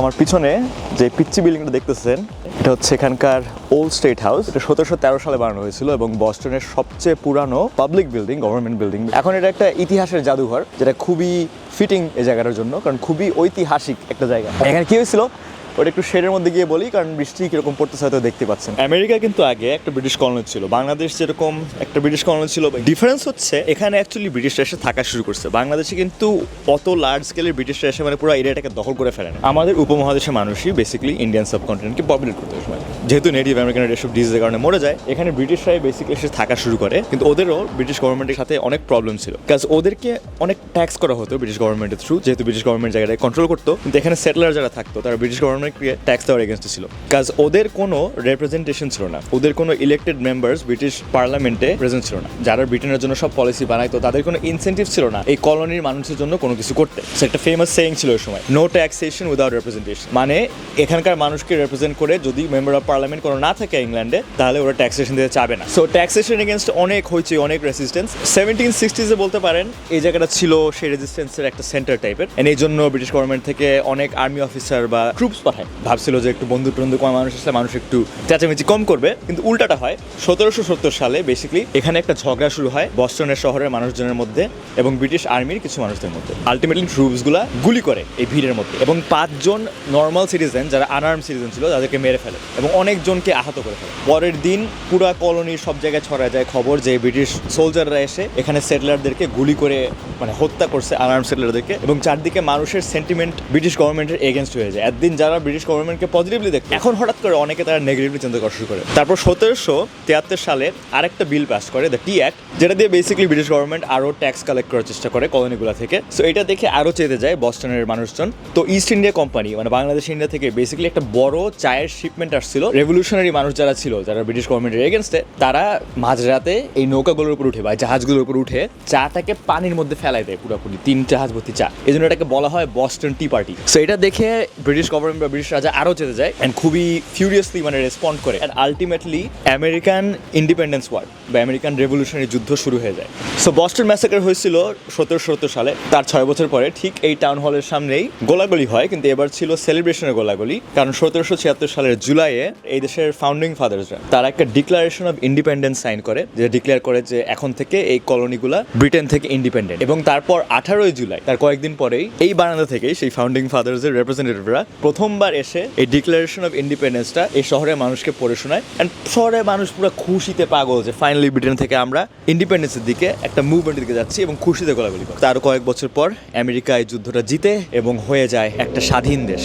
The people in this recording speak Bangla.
আমার পিছনে যে পিচ্চি বিল্ডিংটা দেখতেছেন, এটা হচ্ছে এখানকার ওল্ড স্টেট হাউস এটা সতেরোশো তেরো সালে বানানো হয়েছিল এবং বস্টনের সবচেয়ে পুরানো পাবলিক বিল্ডিং গভর্নমেন্ট বিল্ডিং এখন এটা একটা ইতিহাসের জাদুঘর, যেটা খুবই ফিটিং এই জায়গাটার জন্য, কারণ খুবই ঐতিহাসিক একটা জায়গা। এখানে কি হয়েছিল? ওটা একটু শেডের মধ্যে গিয়ে বলি, কারণ বৃষ্টি কীরকম পড়তেছে হয়তো দেখতে পাচ্ছেন। আমেরিকা কিন্তু আগে একটা ব্রিটিশ কলোনি ছিল। বাংলাদেশ যেরকম একটা ব্রিটিশ কলোনি ছিল ডিফারেন্স হচ্ছে এখানে অ্যাকচুয়ালি ব্রিটিশরা এসে থাকা শুরু করছে। বাংলাদেশে কিন্তু অত লার্জ স্কেলের ব্রিটিশরা এসে মানে পুরো এরিয়াটাকে দখল করে ফেলেন আমাদের উপমহাদেশের মানুষই বেসিক্যালি ইন্ডিয়ান সাবকন্টিনেন্টকে পপুলেট করতে সময় যেহেতু নেটিভ আমেরিকান এসব ডিজিজের কারণে মরে যায়, এখানে ব্রিটিশরাই বেসিক্যালি এসে থাকা শুরু করে। কিন্তু ওদেরও ব্রিটিশ গভর্নমেন্টের সাথে অনেক প্রবলেম ছিল। কাজ ওদেরকে অনেক ট্যাক্স করা হতো ব্রিটিশ গভর্নমেন্টের থ্রু যেহেতু ব্রিটিশ গভর্নমেন্ট জায়গাটায় কন্ট্রোল করতো। কিন্তু এখানে সেটেলার যারা থাকতো, তারা ব্রিটিশ গভর্নমেন্টকে ট্যাক্স দেওয়ার এগেনস্টে ছিল। কাজ ওদের কোনো রেপ্রেজেন্টেশন ছিল না। ওদের কোনো ইলেক্টেড মেম্বার্স ব্রিটিশ পার্লামেন্টে প্রেজেন্ট ছিল না। যারা ব্রিটেনের জন্য সব পলিসি বানাইতো তাদের কোনো ইনসেন্টিভ ছিল না এই কলোনির মানুষের জন্য কোনো কিছু করতে। একটা ফেমাস সেইং ছিল ওই সময় নো ট্যাক্সেশন উইদাউট রেপ্রেজেন্টেশন মানে এখানকার মানুষকে রিপ্রেজেন্ট করে যদি মেম্বার অফ পার্লামেন্ট কোনো না থাকে ইংল্যান্ডে, তাহলে ওরা ট্যাক্সেশন দিতে চাবে না। সো ট্যাক্সেশন এগেনস্ট অনেক হয়েছে অনেক রেসিস্টেন্স সেভেন্টিন সিক্সটিজে বলতে পারেন, এই জায়গাটা ছিল সেই রেজিস্ট্যান্সের একটা সেন্টার টাইপের এই জন্য ব্রিটিশ গভর্নমেন্ট থেকে অনেক আর্মি অফিসার বা ট্রুপস পাঠায়। ভাবছিল যে একটু বন্ধু টন্ধু কম মানুষ আসলে মানুষ একটু চেঁচামেচি কম করবে। কিন্তু উল্টাটা হয়, সতেরোশো সত্তর সালে বেসিক্যালি এখানে একটা ঝগড়া শুরু হয় বস্টনের শহরের মানুষজনের মধ্যে এবং ব্রিটিশ আর্মির কিছু মানুষদের মধ্যে। আলটিমেটলি ট্রুপসগুলা গুলি করে এই ভিড়ের মধ্যে। এবং পাঁচজন নর্মাল সিটিজেন যারা আনআর্ম সিটিজেন ছিল, তাদেরকে মেরে ফেলে এবং অনেকজনকে আহত করে ফেলে। পরের দিন পুরা কলোনির সব জায়গায় ছড়া যায় খবর যে ব্রিটিশ সোলজাররা এসে এখানে সেটেলারদেরকে গুলি করে মানে হত্যা করছে আনআর্ম সেটেলারদেরকে এবং চারদিকে মানুষের সেন্টিমেন্ট ব্রিটিশ গভর্নমেন্টের এগেনস্ট হয়ে যায়। একদিন যারা ব্রিটিশ গভর্নমেন্টকে পজিটিভলি দেখে এখন হঠাৎ করে অনেকে তারা নেগেটিভলি চিন্তা করা শুরু করে। তারপর সতেরোশো তিয়াত্তর সালে আরেকটা বিল পাস করে দ্য টি অ্যাক্ট যেটা দিয়ে বেসিক্যালি ব্রিটিশ গভর্নমেন্ট আরও ট্যাক্স কালেক্ট করার চেষ্টা করে কলোনিগুলো থেকে। সো এটা দেখে আরও চেতে যায় বস্টনের মানুষজন। তো ইস্ট ইন্ডিয়া কোম্পানি মানে বাংলাদেশ ইন্ডিয়া থেকে বেসিক্যালি একটা বড় চায়ের শিপমেন্ট আসছিল। রেভলিউশনারি মানুষ যারা ছিল, যারা ব্রিটিশ গভর্নমেন্টের এগেনস্টে তারা মাঝরাতে এই নৌকাগুলোর উপর উঠে বা জাহাজগুলোর উপর উঠে চাটাকে পানির মধ্যে ফেলাই দেয় পুরোপুরি, তিন জাহাজ ভর্তি চা। এই জন্য এটাকে বলা হয় বস্টন টি পার্টি সো এটা দেখে ব্রিটিশ গভর্নমেন্ট বা ব্রিটিশ রাজা আরও চেতে যায় অ্যান্ড খুবই ফিউরিয়াসলি মানে রেসপন্ড করে। And ultimately American independence war বা আমেরিকান রেভলিউশনারি যুদ্ধ শুরু হয়ে যায়। সো বস্টন ম্যাসাকার হয়েছিল সতেরোশো সত্তর সালে। তার ছয় বছর পরে ঠিক এই টাউন হলের সামনেই গোলাগুলি হয়, কিন্তু এবার ছিল সেলিব্রেশনের গোলাগুলি। কারণ সতেরোশো ছিয়াত্তর সালের জুলাইয়ে এই দেশের ফাউন্ডিং ফাদার্সরা তারা একটা ডিক্লারেশন অফ ইন্ডিপেন্ডেন্স সাইন করে যেটা ডিক্লেয়ার করে যে এখন থেকে এই কলোনিগুলা ব্রিটেন থেকে ইন্ডিপেন্ডেন্ট এবং তারপর আঠারোই জুলাই, তার কয়েকদিন পরেই এই বারান্দা থেকেই সেই ফাউন্ডিং ফাদার্সের রিপ্রেজেন্টেটিভরা প্রথমবার এসে এই ডিক্লারেশন অফ ইন্ডিপেন্ডেন্সটা এই শহরের মানুষকে পড়ে শোনায়। অ্যান্ড শহরের মানুষ পুরো খুশিতে পাগল যে ফাইনালি ব্রিটেন থেকে আমরা ইন্ডিপেন্ডেন্সের দিকে একটা মুভমেন্টের দিকে যাচ্ছি এবং খুশিতে গোলাগুলি করে তার কয়েক বছর পর আমেরিকা এই যুদ্ধটা জিতে এবং হয়ে যায় একটা স্বাধীন দেশ।